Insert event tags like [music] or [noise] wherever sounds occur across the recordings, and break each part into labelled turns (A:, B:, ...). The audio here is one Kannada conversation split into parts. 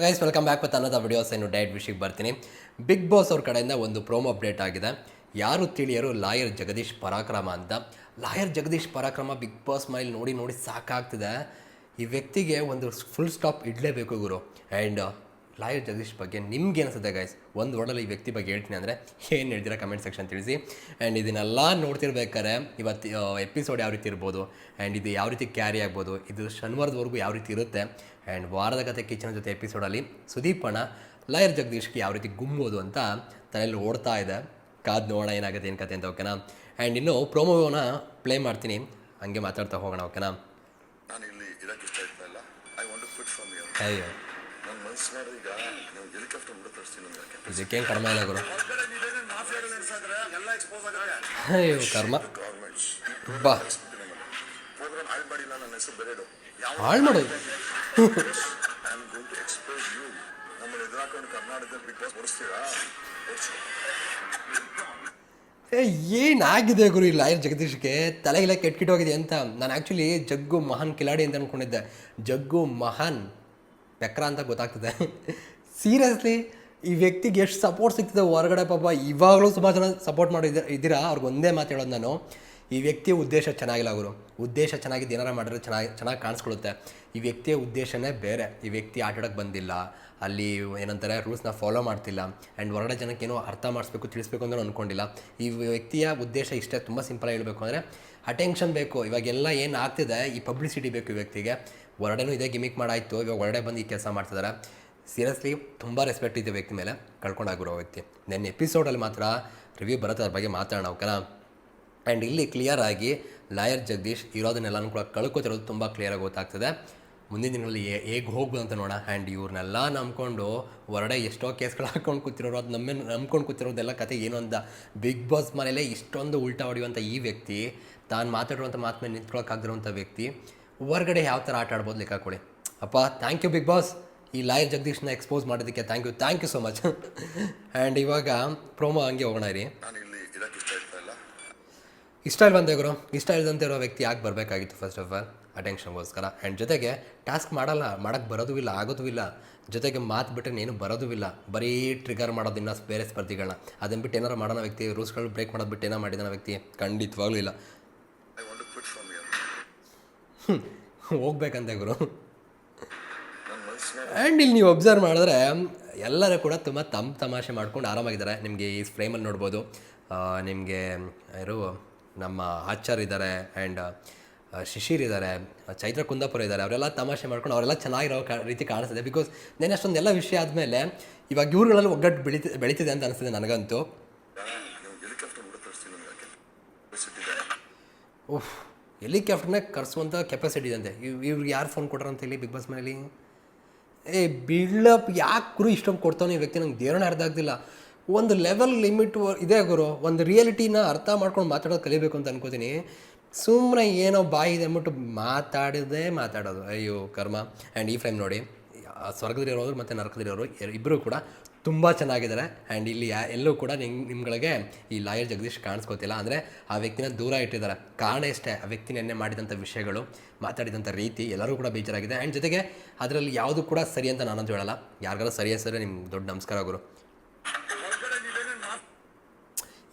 A: ಗೈಸ್ ವೆಲ್ಕಮ್ ಬ್ಯಾಕ್ ಮತ್ತು ಅನ್ನದ ವಿಡಿಯೋಸ್ ಏನು ಡೈಟ್ ವಿಷಯಕ್ಕೆ ಬರ್ತೀನಿ. ಬಿಗ್ ಬಾಸ್ ಅವ್ರ ಕಡೆಯಿಂದ ಒಂದು ಪ್ರೋಮೋ ಅಪ್ಡೇಟ್ ಆಗಿದೆ. ಯಾರು ತಿಳಿಯರು ಲಾಯರ್ ಜಗದೀಶ್ ಪರಾಕ್ರಮ ಅಂತ. ಲಾಯರ್ ಜಗದೀಶ್ ಪರಾಕ್ರಮ ಬಿಗ್ ಬಾಸ್ ಮನೇಲಿ ನೋಡಿ ನೋಡಿ ಸಾಕಾಗ್ತಿದೆ. ಈ ವ್ಯಕ್ತಿಗೆ ಒಂದು ಫುಲ್ ಸ್ಟಾಪ್ ಇಡಲೇಬೇಕು ಗುರು. ಆ್ಯಂಡ್ ಲಾಯರ್ ಜಗದೀಶ್ ಬಗ್ಗೆ ನಿಮ್ಗೆ ಅನಿಸುತ್ತೆ ಗೈಸ್ ಒಂದು ವರ್ಡಲ್ಲಿ ಈ ವ್ಯಕ್ತಿ ಬಗ್ಗೆ ಹೇಳ್ತೀನಿ ಅಂದರೆ ಏನು ಹೇಳ್ತೀರಾ ಕಮೆಂಟ್ ಸೆಕ್ಷನ್ ತಿಳಿಸಿ. ಆ್ಯಂಡ್ ಇದನ್ನೆಲ್ಲ ನೋಡ್ತಿರ್ಬೇಕಾದ್ರೆ ಇವತ್ತು ಎಪಿಸೋಡ್ ಯಾವ ರೀತಿ ಇರ್ಬೋದು ಆ್ಯಂಡ್ ಇದು ಯಾವ ರೀತಿ ಕ್ಯಾರಿ ಆಗ್ಬೋದು ಇದು ಶನಿವಾರದವರೆಗೂ ಯಾವ ರೀತಿ ಇರುತ್ತೆ ಆ್ಯಂಡ್ ವಾರದ ಕತೆ ಕಿಚನ್ ಜೊತೆ ಎಪಿಸೋಡಲ್ಲಿ ಸುದೀಪಣ್ಣ ಲಾಯರ್ ಜಗದೀಶ್ಗೆ ಯಾವ ರೀತಿ ಗುಮ್ಮೋದು ಅಂತ ತಲೆಯಲ್ಲಿ ಓಡ್ತಾ ಇದೆ. ಕಾದು ನೋಡೋಣ ಏನಾಗುತ್ತೆ ಏನು ಕತೆ ಅಂತ ಓಕೆನಾ ಆ್ಯಂಡ್ ಇನ್ನು ಪ್ರೋಮೋನ ಪ್ಲೇ ಮಾಡ್ತೀನಿ. ಹಂಗೆ ಮಾತಾಡ್ತಾ ಹೋಗೋಣ ಓಕೆನಾ ಅಯ್ಯೋ. ಇದಕ್ಕೇನು ಕಡಿಮೆ ಇಲ್ಲ ಗುರು? ಅಯ್ಯೋ, ಕರ್ಮ. ಬಾ.
B: ಓಡಿಸಿ
A: ಏ, ಏನಾಗಿದೆ ಗುರು ಈ ಲಾಯರ್ ಜಗದೀಶ್ಗೆ ತಲೆಗೆಲ್ಲ ಕೆಟ್ಟ ಕೆಟ್ಟೋಗಿದೆ ಅಂತ. ನಾನು ಆ್ಯಕ್ಚುಲಿ ಜಗ್ಗು ಮಹಾನ್ ಕಿಲಾಡಿ ಅಂತ ಅಂದ್ಕೊಂಡಿದ್ದೆ ಜಗ್ಗು ಮಹಾನ್. ಬೆಕ್ರ ಅಂತ ಗೊತ್ತಾಗ್ತದೆ. ಸೀರಿಯಸ್ಲಿ ಈ ವ್ಯಕ್ತಿಗೆ ಎಷ್ಟು ಸಪೋರ್ಟ್ ಸಿಗ್ತದೆ ಹೊರಗಡೆ ಪಾಪ, ಇವಾಗಲೂ ಸುಮಾರು ಜನ ಸಪೋರ್ಟ್ ಮಾಡಿದ ಇದ್ದೀರಾ ಅವ್ರಿಗೆ ಒಂದೇ ಮಾತು ಹೇಳೋದು ನಾನು. ಈ ವ್ಯಕ್ತಿಯ ಉದ್ದೇಶ ಚೆನ್ನಾಗಿಲ್ಲ ಗುರು. ಉದ್ದೇಶ ಚೆನ್ನಾಗಿದ್ದು ಏನಾರ ಮಾಡಿದ್ರೆ ಚೆನ್ನಾಗಿ ಚೆನ್ನಾಗಿ ಕಾಣಿಸ್ಕೊಳುತ್ತೆ ಈ ವ್ಯಕ್ತಿಯ ಉದ್ದೇಶನೇ ಬೇರೆ. ಈ ವ್ಯಕ್ತಿ ಆಟಾಡೋಕ್ಕೆ ಬಂದಿಲ್ಲ. ಅಲ್ಲಿ ಏನಂತಾರೆ ರೂಲ್ಸ್ನ ಫಾಲೋ ಮಾಡ್ತಿಲ್ಲ. ಆ್ಯಂಡ್ ಹೊರಗಡೆ ಜನಕ್ಕೆ ಏನೋ ಅರ್ಥ ಮಾಡಿಸ್ಬೇಕು, ತಿಳಿಸ್ಬೇಕು ಅಂತ ಅಂದ್ಕೊಂಡಿಲ್ಲ ಈ ವ್ಯಕ್ತಿಯ ಉದ್ದೇಶ ಇಷ್ಟೇ. ತುಂಬ ಸಿಂಪಲಾಗಿ ಹೇಳಬೇಕು ಅಂದರೆ ಅಟೆನ್ಷನ್ ಬೇಕು. ಇವಾಗೆಲ್ಲ ಏನು ಆಗ್ತಿದೆ? ಈ ಪಬ್ಲಿಸಿಟಿ ಬೇಕು ಈ ವ್ಯಕ್ತಿಗೆ. ಹೊರಡೆನೂ ಇದೇ ಗಿಮಿಕ್ ಮಾಡಾಯಿತು. ಇವಾಗ ಹೊರಗಡೆ ಬಂದು ಈ ಕೆಲಸ ಮಾಡ್ತಿದ್ದಾರೆ ಸೀರಿಯಸ್ಲಿ ತುಂಬ ರೆಸ್ಪೆಕ್ಟ್ ಇದೆ ವ್ಯಕ್ತಿ ಮೇಲೆ. ಕಳ್ಕೊಂಡಾಗಿರೋ ವ್ಯಕ್ತಿ. ನೆನ್ನೆ ಎಪಿಸೋಡಲ್ಲಿ ಮಾತ್ರ ರಿವ್ಯೂ ಬರುತ್ತೆ ಅದ್ರ ಬಗ್ಗೆ ಮಾತಾಡೋಣ ಓಕೆನಾ? ಆ್ಯಂಡ್ ಇಲ್ಲಿ ಕ್ಲಿಯರ್ ಆಗಿ ಲಾಯರ್ ಜಗದೀಶ್ ಇರೋದನ್ನೆಲ್ಲನೂ ಕೂಡ ಕಳ್ಕೊತಿರೋದು ತುಂಬ ಕ್ಲಿಯರಾಗಿ ಗೊತ್ತಾಗ್ತದೆ. ಮುಂದಿನ ದಿನಗಳಲ್ಲಿ ಹೇಗೆ ಹೋಗ್ಬೋದು ಅಂತ ನೋಡೋಣ. ಆ್ಯಂಡ್ ಇವ್ರನ್ನೆಲ್ಲ ನಂಬ್ಕೊಂಡು ಹೊರಡೆ ಎಷ್ಟೋ ಕೇಸ್ಗಳು ಹಾಕ್ಕೊಂಡು ಕೂತಿರೋರು, ಅದು ನಮ್ಮ ನಂಬ್ಕೊಂಡು ಕೂತಿರೋದೆಲ್ಲ ಕತೆ ಏನು ಅಂತ ಬಿಗ್ ಬಾಸ್ ಮನೇಲೆ ಇಷ್ಟೊಂದು ಉಲ್ಟಾ ಹೊಡೆಯುವಂಥ ಈ ವ್ಯಕ್ತಿ, ತಾನು ಮಾತಾಡುವಂಥ ಮಾತು ಮೇಲೆ ನಿಂತ್ಕೊಳ್ಳೋಕ್ಕಾಗದಿರುವಂಥ ವ್ಯಕ್ತಿ ಹೊರಗಡೆ ಯಾವ ಥರ ಆಟ ಆಡ್ಬೋದು ಲೆಕ್ಕ ಕೊಡಿ. ಅಪ್ಪ ಥ್ಯಾಂಕ್ ಯು ಬಿಗ್ ಬಾಸ್ ಈ ಲಾಯರ್ ಜಗದೀಶ್ನ ಎಕ್ಸ್ಪೋಸ್ ಮಾಡೋದಕ್ಕೆ thank you thank you so much and ಇವಾಗ ಪ್ರೋಮೋ ಹಂಗೆ ಹೋಗೋಣ ರೀ
B: ಇಷ್ಟ
A: ಇಲ್ವಂತೆ ಗುರು ಇಷ್ಟ ಇಲ್ಲದಂತೆ ಇರೋ ವ್ಯಕ್ತಿ ಯಾಕೆ ಬರಬೇಕಾಗಿತ್ತು ಫಸ್ಟ್ ಆಫ್ ಆಲ್ ಅಟೆನ್ಷನ್ಗೋಸ್ಕರ ಆ್ಯಂಡ್ ಜೊತೆಗೆ ಟಾಸ್ಕ್ ಮಾಡಲ್ಲ ಮಾಡೋಕ್ಕೆ ಬರೋದು ಇಲ್ಲ ಆಗೋದು ಇಲ್ಲ. ಜೊತೆಗೆ ಮಾತು ಬಿಟ್ಟರೆ ಏನು ಬರೋದು ಇಲ್ಲ. ಬರೀ ಟ್ರಿಗರ್ ಮಾಡೋದು ಇನ್ನೂ ಬೇರೆ ಸ್ಪರ್ಧಿಗಳನ್ನ. ಅದನ್ನು ಬಿಟ್ಟು ಏನಾರು ಮಾಡೋಣ ವ್ಯಕ್ತಿ ರೂಲ್ಸ್ಗಳು ಬ್ರೇಕ್ ಮಾಡೋದು ಬಿಟ್ಟು ಏನೋ ಮಾಡಿದಾನ ವ್ಯಕ್ತಿ? ಖಂಡಿತವಾಗ್ಲೂ ಇಲ್ಲ
B: I want quit from you
A: ಹೋಗ್ಬೇಕಂತೆ ಗುರು. ಆ್ಯಂಡ್ ಇಲ್ಲಿ ನೀವು ಒಬ್ಸರ್ವ್ ಮಾಡಿದ್ರೆ ಎಲ್ಲರೂ ಕೂಡ ತುಂಬ ತಮ್ಮ ತಮಾಷೆ ಮಾಡ್ಕೊಂಡು ಆರಾಮಾಗಿದ್ದಾರೆ. ನಿಮಗೆ ಈ ಫ್ರೇಮಲ್ಲಿ ನೋಡ್ಬೋದು. ನಿಮಗೆ ಯಾರು ನಮ್ಮ ಆಚಾರ್ ಇದ್ದಾರೆ ಆ್ಯಂಡ್ ಶಿಶಿರ್ ಇದ್ದಾರೆ ಚೈತ್ರ ಕುಂದಾಪುರ ಇದ್ದಾರೆ ಅವರೆಲ್ಲ ತಮಾಷೆ ಮಾಡ್ಕೊಂಡು ಅವರೆಲ್ಲ ಚೆನ್ನಾಗಿರೋ ಕಾ ರೀತಿ ಕಾಣಿಸ್ತಿದೆ. ಬಿಕಾಸ್ ನೆನೆ ಅಷ್ಟೊಂದೆಲ್ಲ ವಿಷಯ ಆದಮೇಲೆ ಇವಾಗ ಇವ್ರುಗಳಲ್ಲಿ ಒಗ್ಗಟ್ಟು ಬೆಳೀತಿ ಬೆಳೀತಿದೆ ಅಂತ ಅನಿಸ್ತಿದೆ ನನಗಂತೂ.
B: ನೀವು
A: ಹೆಲಿಕಾಪ್ಟರ್ನೇ ಕರ್ಸುವಂಥ ಕೆಪಾಸಿಟಿ ಇದೆ ಅಂತೆ. ಇವ್, ಇವ್ರಿಗೆ ಯಾರು ಫೋನ್ ಕೊಟ್ರಂತ ಹೇಳಿ ಬಿಗ್ ಬಾಸ್ ಮನೇಲಿ ಏ, ಬಿಲ್ಡಪ್ ಯಾಕೆ ಗುರು ಇಷ್ಟೊಂದು ಕೊಡ್ತಾನೆ ಈ ವ್ಯಕ್ತಿ? ನಂಗೆ ದೇವ್ರನ್ನ ಅರ್ಥ ಆಗ್ತಿಲ್ಲ ಒಂದು ಲೆವೆಲ್ ಲಿಮಿಟ್ ಇದೆ ಗುರು. ಒಂದು ರಿಯಾಲಿಟಿನ ಅರ್ಥ ಮಾಡ್ಕೊಂಡು ಮಾತಾಡೋದು ಕಲಿಬೇಕು ಅಂತ ಅನ್ಕೋತೀನಿ. ಸುಮ್ಮನೆ ಏನೋ ಬಾಯಿ ಇದೆ ಅಂದ್ಬಿಟ್ಟು ಮಾತಾಡಿದೆ ಮಾತಾಡೋದು. ಅಯ್ಯೋ, ಕರ್ಮ. ಆ್ಯಂಡ್ ಈ ಫ್ರೇಮ್ ನೋಡಿ ಸ್ವರ್ಗದಲ್ಲಿರೋರು ಮತ್ತು ನರಕದಲ್ಲಿರೋರು ಇಬ್ಬರು ಕೂಡ ತುಂಬ ಚೆನ್ನಾಗಿದ್ದಾರೆ. ಆ್ಯಂಡ್ ಇಲ್ಲಿ ಎಲ್ಲೂ ಕೂಡ ನಿಮ್ ನಿಮ್ಗಳಿಗೆ ಈ ಲಾಯರ್ ಜಗದೀಶ್ ಕಾಣಿಸ್ಕೋತಿಲ್ಲ. ಅಂದರೆ ಆ ವ್ಯಕ್ತಿನ ದೂರ ಇಟ್ಟಿದ್ದಾರೆ. ಕಾರಣ ಇಷ್ಟೇ ಆ ವ್ಯಕ್ತಿ ನೆನ್ನೆ ಮಾಡಿದಂಥ ವಿಷಯಗಳು ಮಾತಾಡಿದಂಥ ರೀತಿ ಎಲ್ಲರೂ ಕೂಡ ಬೇಜಾರಾಗಿದೆ. ಆ್ಯಂಡ್ ಜೊತೆಗೆ ಅದರಲ್ಲಿ ಯಾವುದು ಕೂಡ ಸರಿ ಅಂತ ನಾನಂತ ಹೇಳಲ್ಲ. ಯಾರಿಗಾರು ಸರಿ ಹೆಸರು ನಿಮ್ಗೆ ದೊಡ್ಡ ನಮಸ್ಕಾರ ಗುರು.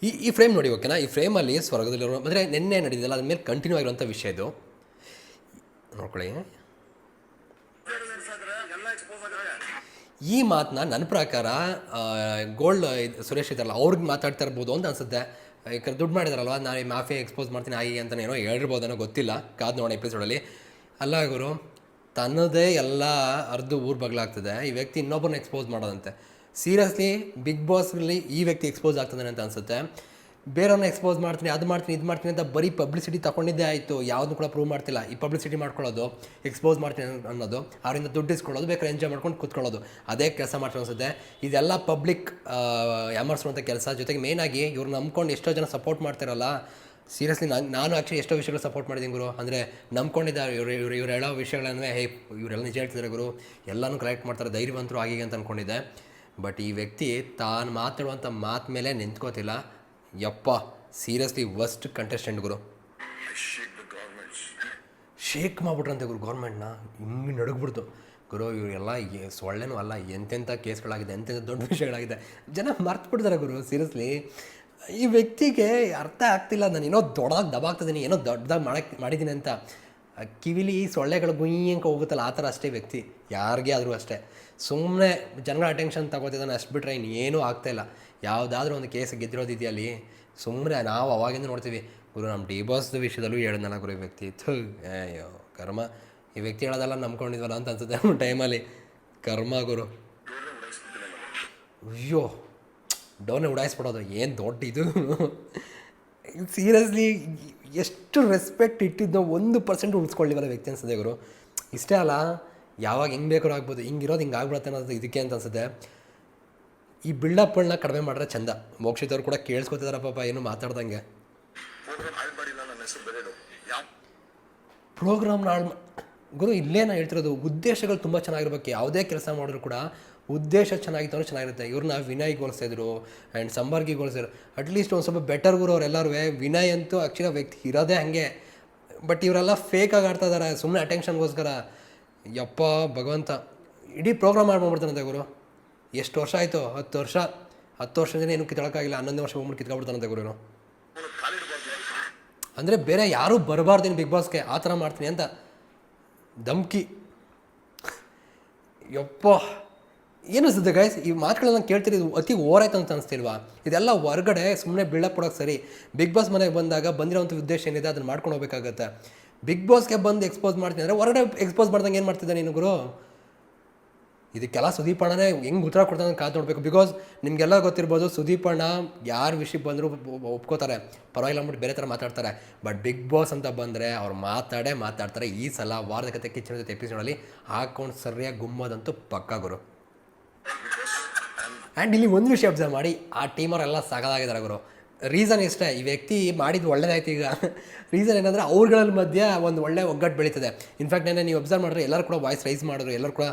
A: ಈ ಈ ಫ್ರೇಮ್ ನೋಡಿ ಓಕೆನಾ ಈ ಫ್ರೇಮಲ್ಲಿ ಸ್ವರ್ಗದಲ್ಲಿರೋ ಅಂದರೆ ನಿನ್ನೆ ನಡೆದಿಲ್ಲ ಅದ್ರ ಮೇಲೆ ಕಂಟಿನ್ಯೂ ಆಗಿರುವಂಥ ವಿಷಯ ಇದು. ನೋಡ್ಕೊಳ್ಳಿ
B: ನಡೆಸಿದ್ರೆ ಎಲ್ಲ ಎಕ್ಸ್ಪೋಸ್ ಆಗಿದೆ
A: ಈ ಮಾತನ್ನ ನನ್ನ ಪ್ರಕಾರ ಗೋಲ್ಡ್ ಸುರೇಶ್ ಇದ್ದಾರಲ್ಲ ಅವ್ರಿಗೆ ಮಾತಾಡ್ತಾ ಇರ್ಬೋದು ಅಂತ ಅನ್ಸುತ್ತೆ. ಯಾಕಂದ್ರೆ ದುಡ್ಡು ಮಾಡಿದಾರಲ್ವ? ನಾನು ಈ ಮಾಫಿಯಾ ಎಕ್ಸ್ಪೋಸ್ ಮಾಡ್ತೀನಿ ಆಯಿ ಅಂತ ಏನೋ ಹೇಳಿರ್ಬೋದೇನೋ ಗೊತ್ತಿಲ್ಲ. ಕಾದ್ ನೋಡೋಣ ಎಪಿಸೋಡಲ್ಲಿ ಅಲ್ಲ. ಗುರು, ತನ್ನದೇ ಎಲ್ಲ ಅರ್ಧ ಊರು ಬಗ್ಲಾಗ್ತದೆ. ಈ ವ್ಯಕ್ತಿ ಇನ್ನೊಬ್ಬರನ್ನ ಎಕ್ಸ್ಪೋಸ್ ಮಾಡೋದಂತೆ. ಸೀರಿಯಸ್ಲಿ ಬಿಗ್ ಬಾಸ್ನಲ್ಲಿ ಈ ವ್ಯಕ್ತಿ ಎಕ್ಸ್ಪೋಸ್ ಆಗ್ತದೆ ಅಂತ ಅನ್ಸುತ್ತೆ. ಬೇರೆಯವ್ರನ್ನ ಎಕ್ಸ್ಪೋಸ್ ಮಾಡ್ತೀನಿ, ಅದು ಮಾಡ್ತೀನಿ, ಇದು ಮಾಡ್ತೀನಿ ಅಂತ ಬರೀ ಪಬ್ಲಿಸಿಟಿ ತಗೊಂಡಿದ್ದೇ ಆಯಿತು. ಯಾವುದನ್ನು ಕೂಡ ಪ್ರೂವ್ ಮಾಡ್ತಿಲ್ಲ. ಈ ಪಬ್ಲಿಸಿಟಿ ಮಾಡ್ಕೊಳ್ಳೋದು ಎಕ್ಸ್ಪೋಸ್ ಮಾಡ್ತೀನಿ ಅನ್ನೋದು, ಅವರಿಂದ ದುಡ್ಡು ಇಸ್ಕೊಳ್ಳೋದು, ಬೇಕಾದ್ರೆ ಎಂಜಾಯ್ ಮಾಡ್ಕೊಂಡು ಕೂತ್ಕೊಳ್ಳೋದು. ಅದೇ ಕೆಲಸ ಮಾಡ್ತೀನಿ ಅನಿಸುತ್ತೆ. ಇದೆಲ್ಲ ಪಬ್ಲಿಕ್ ಯಾಮರ್ಸುವಂಥ ಕೆಲಸ. ಜೊತೆಗೆ ಮೇಯ್ನಾಗಿ ಇವ್ರು ನಂಬ್ಕೊಂಡು ಎಷ್ಟೋ ಜನ ಸಪೋರ್ಟ್ ಮಾಡ್ತಾರಲ್ಲ. ಸೀರಿಯಸ್ಲಿ ನಾನು ನಾನು ಆ್ಯಕ್ಚುಲಿ ಎಷ್ಟೋ ವಿಷಯಗಳು ಸಪೋರ್ಟ್ ಮಾಡಿದ್ದೀನಿ ಗುರು. ಅಂದರೆ ನಂಬ್ಕೊಂಡಿದ್ದಾರೆ ಇವರು ಇವರು ಇವ್ರು ಹೇಳೋ ವಿಷಯಗಳನ್ನೇ, ಹೇ, ಇವರೆಲ್ಲ ನಿಜ ಹೇಳ್ತಿದ್ದಾರೆ ಗುರು. ಎಲ್ಲನೂ ಕಲೆಕ್ಟ್ ಮಾಡ್ತಾರೆ, ಧೈರ್ಯವಂತರು ಆಗಿಗೆ ಅಂತ ಅಂದ್ಕೊಂಡಿದ್ದೆ ಬಟ್ ಈ ವ್ಯಕ್ತಿ ತಾನು ಮಾತಾಡುವಂಥ ಮಾತು ಮೇಲೆ ನಿಂತ್ಕೋತಿಲ್ಲ. ಯಪ್ಪ ಸೀರಿಯಸ್ಲಿ ವರ್ಸ್ಟ್ ಕಂಟೆಸ್ಟೆಂಟ್ ಗುರು.
B: ಶೇಕ್
A: ಮಾಡ್ಬಿಟ್ರಂತೆ ಗುರು ಗೌರ್ಮೆಂಟ್ನ ಹಿಂಗೆ ನಡುಗ್ಬಿಡ್ತು. ಗುರು, ಇವರೆಲ್ಲ ಸೊಳ್ಳೆನೂ ಅಲ್ಲ ಎಂತೆಂಥ ಕೇಸ್ಗಳಾಗಿದೆ ಎಂತೆಂಥ ದೊಡ್ಡ ವಿಷಯಗಳಾಗಿದೆ. ಜನ ಮರ್ತು ಬಿಡ್ತಾರೆ ಗುರು ಸೀರಿಯಸ್ಲಿ ಈ ವ್ಯಕ್ತಿಗೆ ಅರ್ಥ ಆಗ್ತಿಲ್ಲ ನಾನು ಏನೋ ದೊಡ್ಡದಾಗಿ ದಬಾಗ್ತಿದ್ದೀನಿ ಏನೋ ದೊಡ್ಡದಾಗಿ ಮಾಡಕ್ಕೆ ಮಾಡಿದ್ದೀನಿ ಅಂತ. ಕಿವಿಲಿ ಸೊಳ್ಳೆಗಳು ಗುಯ್ಯಂಕ ಹೋಗುತ್ತಲ್ಲ, ಆ ಥರ ಅಷ್ಟೇ ವ್ಯಕ್ತಿ. ಯಾರಿಗೆ ಆದರೂ ಅಷ್ಟೇ. ಸುಮ್ಮನೆ ಜನಗಳ ಅಟೆನ್ಷನ್ ತಗೋತಿದ್ದಾನೆ ಅಷ್ಟು ಬಿಟ್ಟರೆ ಇನ್ನೇನೂ ಆಗ್ತಾಯಿಲ್ಲ ಯಾವುದಾದ್ರೂ ಒಂದು ಕೇಸ್ ಗೆದ್ದಿರೋದಿದೆಯಲ್ಲಿ ಸುಮ್ಮನೆ ನಾವು ಅವಾಗಿಂದ ನೋಡ್ತೀವಿ, ಗುರು ನಮ್ಮ ಡಿ ಬಾಸ್ದು ವಿಷಯದಲ್ಲೂ ಹೇಳಿದ್ನಲ್ಲ ಗುರು ಈ ವ್ಯಕ್ತಿ. ಥು, ಅಯ್ಯೋ, ಕರ್ಮ. ಈ ವ್ಯಕ್ತಿ ಹೇಳೋದಲ್ಲ ನಂಬ್ಕೊಂಡಿದ್ವಲ್ಲ ಅಂತ ಅನ್ಸುತ್ತೆ ಟೈಮಲ್ಲಿ ಕರ್ಮ, ಗುರು. ಅಯ್ಯೋ, ಡೋನೆ ಉಡಾಯಿಸ್ಬಿಡೋದು. ಏನು ದೊಡ್ಡ ಇದು. ಸೀರಿಯಸ್ಲಿ ಎಷ್ಟು ರೆಸ್ಪೆಕ್ಟ್ ಇಟ್ಟಿದ್ದೋ ಒಂದು ಪರ್ಸೆಂಟ್ ಉಳಿಸ್ಕೊಳ್ಳಿವಲ್ಲ ವ್ಯಕ್ತಿ ಅನ್ಸುತ್ತೆ ಗುರು. ಇಷ್ಟೇ ಅಲ್ಲ, ಯಾವಾಗ ಹೆಂಗೆ ಬೇಕಾದ್ರೂ ಆಗ್ಬೋದು ಹಿಂಗಿರೋದು ಹಿಂಗೆ ಆಗ್ಬಿಡುತ್ತೆ ಅನ್ನೋದು ಇದಕ್ಕೆ ಅಂತ ಅನ್ಸುತ್ತೆ. ಈ ಬಿಲ್ಡಪ್ಗಳನ್ನ ಕಡಿಮೆ ಮಾಡಿದ್ರೆ ಚಂದ. ಮೋಕ್ಷಿತವ್ರು ಕೂಡ ಕೇಳಿಸ್ಕೊತಿದಾರೆ ಪಾಪ, ಏನು ಮಾತಾಡ್ದಂಗೆ.
B: ಪ್ರೋಗ್ರಾಮ್ ಹಾಳು
A: ಗುರು, ಇಲ್ಲೇ ಹೇಳ್ತಿರೋದು ಉದ್ದೇಶಗಳು ತುಂಬ ಚೆನ್ನಾಗಿರ್ಬೇಕು. ಯಾವುದೇ ಕೆಲಸ ಮಾಡಿದ್ರು ಕೂಡ ಉದ್ದೇಶ ಚೆನ್ನಾಗಿತ್ತು ಚೆನ್ನಾಗಿರುತ್ತೆ. ಇವ್ರನ್ನ ವಿನಯ್ ಇದ್ರು ಆ್ಯಂಡ್ ಸಂಬರ್ಗಿ ಹೋಲಿಸಿದ್ರು ಅಟ್ಲೀಸ್ಟ್ ಒಂದು ಸ್ವಲ್ಪ ಬೆಟರ್ ಗುರು ಅವರೆಲ್ಲರೂ ವಿನಯ್ ಅಂತೂ ಆ್ಯಕ್ಚುಲಿ ವ್ಯಕ್ತಿ ಇರೋದೇ ಹಾಗೆ. ಬಟ್ ಇವರೆಲ್ಲ ಫೇಕಾಗಿ ಆಡ್ತಾ ಇದ್ದಾರೆ ಸುಮ್ಮನೆ ಅಟೆನ್ಷನ್ಗೋಸ್ಕರ ಯಪ್ಪ, ಭಗವಂತ. ಇಡೀ ಪ್ರೋಗ್ರಾಮ್ ಮಾಡ್ಬಿಡ್ತಾನಂತೆ ಗುರು. ಎಷ್ಟು ವರ್ಷ ಆಯಿತು? ಹತ್ತು ವರ್ಷ. ಹತ್ತು ವರ್ಷದಿಂದ ಏನು ಕಿತ್ತೊಳಕ್ಕಾಗಿಲ್ಲ ಹನ್ನೊಂದು ವರ್ಷ ಹೋಗ್ಬಿಟ್ಟು ಕಿತ್ಕೊಬಿಡ್ತಾನಂತೆ ಗುರು ಅಂದರೆ ಬೇರೆ ಯಾರೂ ಬರಬಾರ್ದು ಬಿಗ್ ಬಾಸ್ಗೆ ಆ ಥರ ಮಾಡ್ತೀನಿ ಅಂತ. ಧಮ್ಕಿ. ಯಪ್ಪ. ಏನಿಸ್ತದೆ ಗೈಸ್ ಈ ಮಾತುಗಳನ್ನ ಕೇಳ್ತೀರಿ ಇದು ಅತಿ ಓವರ್ ಆಯ್ತು ಅಂತ ಅನಿಸ್ತಿಲ್ವಾ? ಇದೆಲ್ಲ ಹೊರಗಡೆ ಸುಮ್ಮನೆ ಬಿಲ್ಡಪ್ ಕೊಡೋಕೆ ಸರಿ. ಬಿಗ್ ಬಾಸ್ ಮನೆಗೆ ಬಂದಾಗ ಬಂದಿರೋಂಥ ಉದ್ದೇಶ ಏನಿದೆ? ಅದನ್ನು ಮಾಡ್ಕೊಂಡು ಹೋಗ್ಬೇಕಾಗತ್ತೆ. ಬಿಗ್ ಬಾಸ್ಗೆ ಬಂದು ಎಕ್ಸ್ಪೋಸ್ ಮಾಡ್ತೀನಿ ಅಂದರೆ ಹೊರಗಡೆ ಎಕ್ಸ್ಪೋಸ್ ಮಾಡ್ದಂಗೆ ಏನು ಮಾಡ್ತಿದ್ದೆ ನೀನು ಗುರು? ಇದಕ್ಕೆಲ್ಲ ಸುದೀಪ್ ಅಣ್ಣನೇ ಹೆಂಗೆ ಉತ್ತರ ಕೊಡ್ತಾನೆ ಕಾದು ನೋಡಬೇಕು. ಬಿಕಾಸ್ ನಿಮಗೆಲ್ಲ ಗೊತ್ತಿರ್ಬೋದು ಸುದೀಪ್ ಅಣ್ಣ ಯಾರ ವಿಷಯಕ್ಕೆ ಬಂದರೂ ಒಪ್ಕೋತಾರೆ. ಪರವಾಗಿಲ್ಲ ಅಂದ್ಬಿಟ್ಟು ಬೇರೆ ಥರ ಮಾತಾಡ್ತಾರೆ. ಬಟ್ ಬಿಗ್ ಬಾಸ್ ಅಂತ ಬಂದರೆ ಅವ್ರು ಮಾತಾಡೇ ಮಾತಾಡ್ತಾರೆ ಈ ಸಲ ವಾರದ ಕತೆ ಕಿಚ್ಚನ ಜೊತೆ ಎಪಿಸೋಡಲ್ಲಿ ಹಾಕೊಂಡು ಸರಿಯಾಗಿ ಗುಮ್ಮದಂತೂ ಪಕ್ಕ ಗುರು. ಆ್ಯಂಡ್ ಇಲ್ಲಿ ಒಂದು ವಿಷಯ ಅಬ್ಸರ್ವ್ ಮಾಡಿ, ಆ ಟೀಮವರೆಲ್ಲ ಸಾಗದಾಗಿದ್ದಾರೆ ಗುರು. ರೀಸನ್ ಇಷ್ಟೇ, ಈ ವ್ಯಕ್ತಿ ಮಾಡಿದ್ದು ಒಳ್ಳೇದಾಯ್ತು ಈಗ. ರೀಸನ್ ಏನಂದರೆ ಅವ್ರಗಳ ಮಧ್ಯೆ ಒಂದು ಒಳ್ಳೆ ಒಗ್ಗಟ್ಟು ಬೆಳೀತದೆ. ಇನ್ಫ್ಯಾಕ್ಟ್ ನೆನ್ನೆ ನೀವು ಅಬ್ಸರ್ವ್ ಮಾಡಿದ್ರೆ ಎಲ್ಲರೂ ಕೂಡ ವಾಯ್ಸ್ ರೈಸ್ ಮಾಡಿದ್ರು, ಎಲ್ಲರೂ ಕೂಡ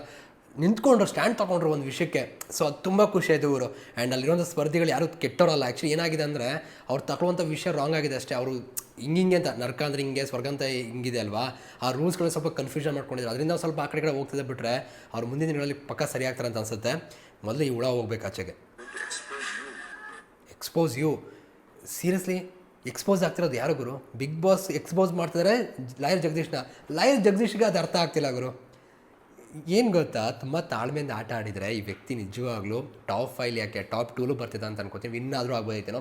A: ನಿಂತ್ಕೊಂಡ್ರು ಸ್ಟ್ಯಾಂಡ್ ತೊಗೊಂಡ್ರು ಒಂದು ವಿಷಯಕ್ಕೆ. ಸೊ ಅದು ತುಂಬ ಖುಷಿ ಆಯಿತು ಇವರು ಆ್ಯಂಡ್ ಅಲ್ಲಿರುವಂಥ ಸ್ಪರ್ಧಿಗಳು ಯಾರು ಕೆಟ್ಟೋರಲ್ಲ. ಆ್ಯಕ್ಚುಲಿ ಏನಾಗಿದೆ ಅಂದರೆ, ಅವ್ರು ತಗೊಳ್ಳುವಂಥ ವಿಷಯ ರಾಂಗ್ ಆಗಿದೆ ಅಷ್ಟೇ. ಅವರು ಹಿಂಗಿಂಗೆ ಅಂತ, ನರ್ಕ ಅಂದ್ರೆ ಹಿಂಗೆ, ಸ್ವರ್ಗ ಅಂತ ಹಿಂಗಿದೆ ಅಲ್ವಾ? ಆ ರೂಲ್ಸ್ಗಳು ಸ್ವಲ್ಪ ಕನ್ಫ್ಯೂಷನ್ ಮಾಡ್ಕೊಂಡಿದ್ರು. ಅದರಿಂದ ಸ್ವಲ್ಪ ಆ ಕಡೆ ಕಡೆ ಹೋಗ್ತದೆ ಬಿಟ್ಟರೆ ಅವ್ರು ಮುಂದಿನ ದಿನಗಳಲ್ಲಿ ಪಕ್ಕ ಸರಿ ಆಗ್ತಾರೆ ಅಂತ ಅನ್ಸುತ್ತೆ. ಮೊದಲು ಈ ಹುಳ ಹೋಗ್ಬೇಕು ಆಚೆಗೆ. ಎಕ್ಸ್ಪೋಸ್ ಯು ಸೀರಿಯಸ್ಲಿ ಎಕ್ಸ್ಪೋಸ್ ಆಗ್ತಿರೋದು ಯಾರು ಗುರು? ಬಿಗ್ ಬಾಸ್ ಎಕ್ಸ್ಪೋಸ್ ಮಾಡ್ತಿದ್ದಾರೆ ಲಾಯರ್ ಜಗದೀಶ್ನ. ಲಾಯರ್ ಜಗದೀಶ್ಗೆ ಅದು ಅರ್ಥ ಆಗ್ತಿಲ್ಲ ಗುರು. ಏನು ಗೊತ್ತಾ? ತುಂಬ ತಾಳ್ಮೆಯಿಂದ ಆಟ ಆಡಿದರೆ ಈ ವ್ಯಕ್ತಿ ನಿಜವಾಗ್ಲೂ ಟಾಪ್ ಫೈಲ್ ಯಾಕೆ ಟಾಪ್ ಟೂಲು ಬರ್ತಿದ್ದ ಅಂತ ಅನ್ಕೋತೀವಿ ಇನ್ನಾದರೂ ಆಗ್ಬೋದೈತೇನೋ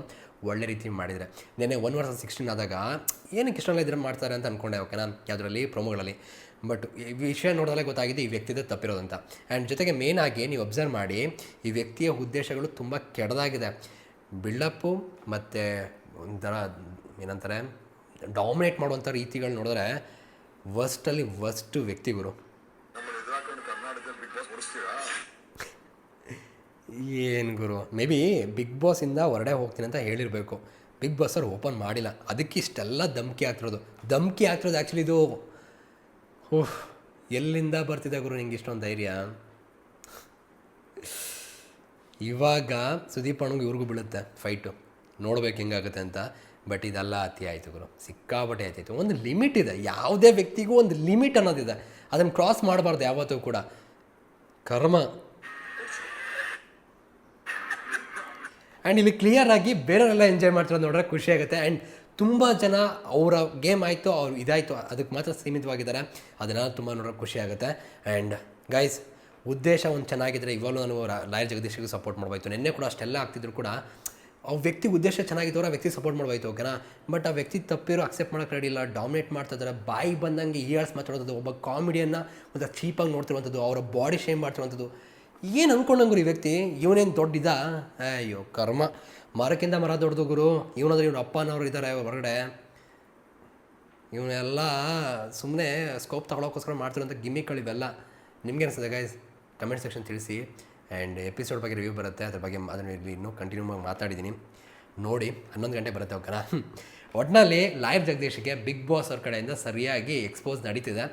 A: ಒಳ್ಳೆ ರೀತಿ ಮಾಡಿದರೆ. ನೆನ್ನೆ ಒನ್ ವರ್ಷ ಸಿಕ್ಸ್ಟೀನ್ ಆದಾಗ ಏನಕ್ಕೆ ಇಷ್ಟೆಲ್ಲ ಇದ್ರೆ ಮಾಡ್ತಾರೆ ಅಂತ ಅಂದ್ಕೊಂಡೆ ಓಕೆನಾ? ಯಾವುದರಲ್ಲಿ? ಪ್ರೊಮೋಗಳಲ್ಲಿ. ಬಟ್ ಈ ವಿಷಯ ನೋಡಿದ್ರೆ ಗೊತ್ತಾಗಿದೆ ಈ ವ್ಯಕ್ತಿದ ತಪ್ಪಿರೋದಂತ. ಆ್ಯಂಡ್ ಜೊತೆಗೆ ಮೇನ್ ಆಗಿ ನೀವು ಅಬ್ಸರ್ವ್ ಮಾಡಿ, ಈ ವ್ಯಕ್ತಿಯ ಉದ್ದೇಶಗಳು ತುಂಬ ಕೆಡದಾಗಿದೆ. ಬಿಲ್ಡಪ್ಪು ಮತ್ತು ಒಂಥರ ಏನಂತಾರೆ ಡಾಮಿನೇಟ್ ಮಾಡುವಂಥ ರೀತಿಗಳು ನೋಡಿದ್ರೆ ವರ್ಸ್ಟಲ್ಲಿ ವರ್ಸ್ಟ್ ವ್ಯಕ್ತಿಗಳು ಏನು ಗುರು? ಮೇ ಬಿ ಬಿಗ್ ಬಾಸಿಂದ ಹೊರಡೆ ಹೋಗ್ತೀನಿ ಅಂತ ಹೇಳಿರಬೇಕು. ಬಿಗ್ ಬಾಸ್ ಅವ್ರು ಓಪನ್ ಮಾಡಿಲ್ಲ. ಅದಕ್ಕೆ ಇಷ್ಟೆಲ್ಲ ಧಮ್ಕಿ ಆಗ್ತಿರೋದು ಧಮ್ಕಿ ಆಗ್ತಿರೋದು ಆ್ಯಕ್ಚುಲಿ ಇದು. ಓಹ್, ಎಲ್ಲಿಂದ ಬರ್ತಿದೆ ಗುರು ನಿಂಗೆ ಇಷ್ಟೊಂದು ಧೈರ್ಯ? ಇವಾಗ ಸುದೀಪ್ ಅಣ್ಣಗೆ ಇವ್ರಿಗೂ ಬೀಳುತ್ತೆ ಫೈಟು ನೋಡ್ಬೇಕು ಹೆಂಗಾಗುತ್ತೆ ಅಂತ. ಬಟ್ ಇದೆಲ್ಲ ಅತಿ ಆಯಿತು ಗುರು. ಸಿಕ್ಕಾಪಟ್ಟೆ ಆಯ್ತಾಯಿತು ಒಂದು ಲಿಮಿಟ್ ಇದೆ. ಯಾವುದೇ ವ್ಯಕ್ತಿಗೂ ಒಂದು ಲಿಮಿಟ್ ಅನ್ನೋದಿದೆ. ಅದನ್ನು ಕ್ರಾಸ್ ಮಾಡಬಾರ್ದು ಯಾವತ್ತೂ ಕೂಡ. ಕರ್ಮ. ಆ್ಯಂಡ್ ಇಲ್ಲಿ ಕ್ಲಿಯರ್ ಆಗಿ ಬೇರೆಯವರೆಲ್ಲ ಎಂಜಾಯ್ ಮಾಡ್ತಿರೋದು ನೋಡ್ರೆ ಖುಷಿ ಆಗುತ್ತೆ. ಆ್ಯಂಡ್ ತುಂಬ ಜನ ಅವರ ಗೇಮ್ ಆಯಿತು, ಅವ್ರು ಇದಾಯಿತು, ಅದಕ್ಕೆ ಮಾತ್ರ ಸೀಮಿತವಾಗಿದ್ದಾರೆ. ಅದನ್ನ ತುಂಬ ನೋಡೋಕೆ ಖುಷಿ ಆಗುತ್ತೆ. ಆ್ಯಂಡ್ ಗೈಸ್ ಉದ್ದೇಶ ಒಂದು ಚೆನ್ನಾಗಿದ್ದರೆ ಇವಾಗಲೂ ನಾನು ಲಾಯರ್ ಜಗದೀಶಿಗೆ ಸಪೋರ್ಟ್ ಮಾಡ್ಬೋಯ್ತು. ನಿನ್ನೆ ಕೂಡ ಅಷ್ಟೆಲ್ಲ ಆಗ್ತಿದ್ರು ಕೂಡ ಆ ವ್ಯಕ್ತಿ ಉದ್ದೇಶ ಚೆನ್ನಾಗಿದ್ದವ್ರು ಆ ವ್ಯಕ್ತಿ ಸಪೋರ್ಟ್ ಮಾಡ್ಬೋಯ್ತು ಓಕೆನಾ ಬಟ್ ಆ ವ್ಯಕ್ತಿ ತಪ್ಪಿರೋ ಅಕ್ಸೆಪ್ಟ್ ಮಾಡೋಕೆ ರೆಡಿ ಇಲ್ಲ ಡಾಮಿನೇಟ್ ಮಾಡ್ತಾ ಬಾಯಿ ಬಂದಂಗೆ ಇಯರ್ಸ್ ಮಾತಾಡೋದು, ಒಬ್ಬ ಕಾಮಿಡಿಯನ್ನ ಒಂದು ಚೀಪಾಗಿ ನೋಡ್ತಿರುವಂಥದ್ದು, ಅವರ ಬಾಡಿ ಶೇಮ್ ಮಾಡ್ತಿರುವಂಥದ್ದು. ಏನು ಅಂದ್ಕೊಂಡಂಗ್ರು ಈ ವ್ಯಕ್ತಿ? ಇವನೇನು ದೊಡ್ಡಿದ? ಅಯ್ಯೋ, ಕರ್ಮ. ಮರಕ್ಕಿಂತ ಮರ ದೊಡ್ಡದು ಗುರು. ಇವನಾದ್ರೆ ಇವ್ನ ಅಪ್ಪನವ್ರು ಇದ್ದಾರೆ ಹೊರಗಡೆ. ಇವನ್ನೆಲ್ಲ ಸುಮ್ಮನೆ ಸ್ಕೋಪ್ ತಗೊಳೋಕ್ಕೋಸ್ಕರ ಮಾಡ್ತಿರೋಂಥ ಗಿಮ್ಮಿಕ್ಗಳು ಇವೆಲ್ಲ ನಿಮ್ಗೆ ಅನಿಸ್ತದೆ ಗೈಸ್ ಕಮೆಂಟ್ ಸೆಕ್ಷನ್ ತಿಳಿಸಿ. ಆ್ಯಂಡ್ ಎಪಿಸೋಡ್ ಬಗ್ಗೆ ರಿವ್ಯೂ ಬರುತ್ತೆ, ಅದ್ರ ಬಗ್ಗೆ ಅದನ್ನು ಇಲ್ಲಿ ಇನ್ನೂ ಕಂಟಿನ್ಯೂ ಆಗಿ ಮಾತಾಡಿದ್ದೀನಿ ನೋಡಿ, ಹನ್ನೊಂದು ಗಂಟೆ ಬರುತ್ತೆ ಓಕೆನಾ? [laughs] ಒಟ್ಟಿನಲ್ಲಿ ಲಾಯರ್ ಜಗದೀಶ್ಗೆ ಬಿಗ್ ಬಾಸ್ ಅವ್ರ ಕಡೆಯಿಂದ ಸರಿಯಾಗಿ ಎಕ್ಸ್ಪೋಸ್ ನಡೀತಿದೆ.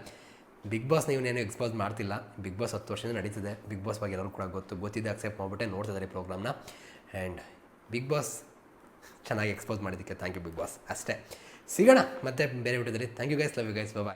A: ಬಿಗ್ ಬಾಸ್ ನೀವನ್ನೇನು ಎಕ್ಸ್ಪೋಸ್ ಮಾಡ್ತಿಲ್ಲ. ಬಿಗ್ ಬಾಸ್ ಹತ್ತು ವರ್ಷದಿಂದ ನಡೀತಿದೆ. ಬಿಗ್ ಬಾಸ್ ಬಗ್ಗೆ ಎಲ್ಲರೂ ಕೂಡ ಗೊತ್ತು. ಗೊತ್ತಿದೆ ಅಕ್ಸೆಪ್ಟ್ ಮಾಡಿಬಿಟ್ಟೆ ನೋಡ್ತಿದ್ದಾರೆ ಪ್ರೋಗ್ರಾಮ್ನ ಆ್ಯಂಡ್ ಬಿಗ್ ಬಾಸ್ ಚೆನ್ನಾಗಿ ಎಕ್ಸ್ಪೋಸ್ ಮಾಡಿದ್ದಕ್ಕೆ ಥ್ಯಾಂಕ್ ಯು ಬಿಗ್ ಬಾಸ್ ಅಷ್ಟೇ. ಸಿಗೋಣ, ಮತ್ತೆ ಬೇರೆ ವಿಡಿಯೋದಲ್ಲಿ thank you guys love you guys bye